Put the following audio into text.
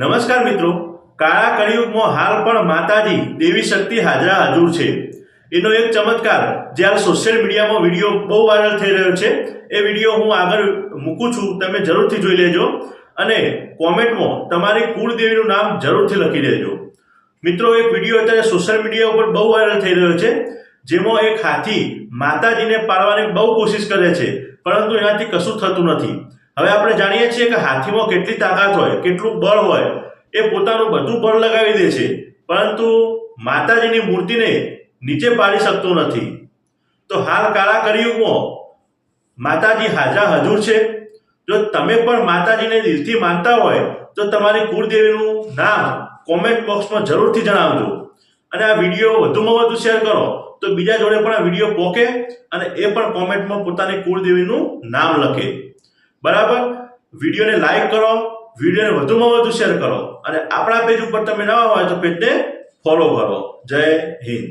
નમસ્કાર મિત્રો. કાળા કળિયુગમાં હાલ પણ માતાજી દેવી શક્તિ હાજરા હાજર છે. એનો એક ચમત્કાર જે હાલ સોશિયલ મીડિયામાં વીડિયો બહુ વાયરલ થઈ રહ્યો છે. એ વીડિયો હું આગળ મૂકું છું. તમે જરૂરથી જોઈ લેજો. અને કોમેન્ટમાં તમારી કુળદેવીનું નામ જરૂરથી લખી દેજો. મિત્રો, એક વીડિયો અત્યારે સોશિયલ મીડિયા ઉપર બહુ વાયરલ થઈ રહ્યો છે. જેમાં એક હાથી માતાજીને પાડવાની બહુ કોશિશ કરે છે. પરંતુ એનાથી કશું થતું નથી. હવે આપણે જાણીએ છીએ કે હાથીમાં કેટલી તાકાત હોય, કેટલું બળ હોય, એ પોતાનું બધું બળ લગાવી દે છે. પરંતુ માતાજીની મૂર્તિને નીચે પાડી શકતો નથી. તો હાલ કાળા કળિયુગમાં માતાજી હાજરા હજુર છે. જો તમે પણ માતાજીને દિલથી માનતા હોય, તો તમારી કુળદેવીનું નામ કોમેન્ટ બોક્સમાં જરૂરથી જણાવજો. અને આ વીડિયો વધુમાં વધુ શેર કરો, તો બીજા જોડે પણ આ વીડિયો પોકે અને એ પણ કોમેન્ટમાં પોતાની કુળદેવીનું નામ લખે. બરાબર? વિડીયોને લાઈક કરો, વિડીયોને વધુમાં વધુ શેર કરો અને આપણા પેજ ઉપર તમે નવા હોય તો પેજને ફોલો કરો. જય હિન્દ.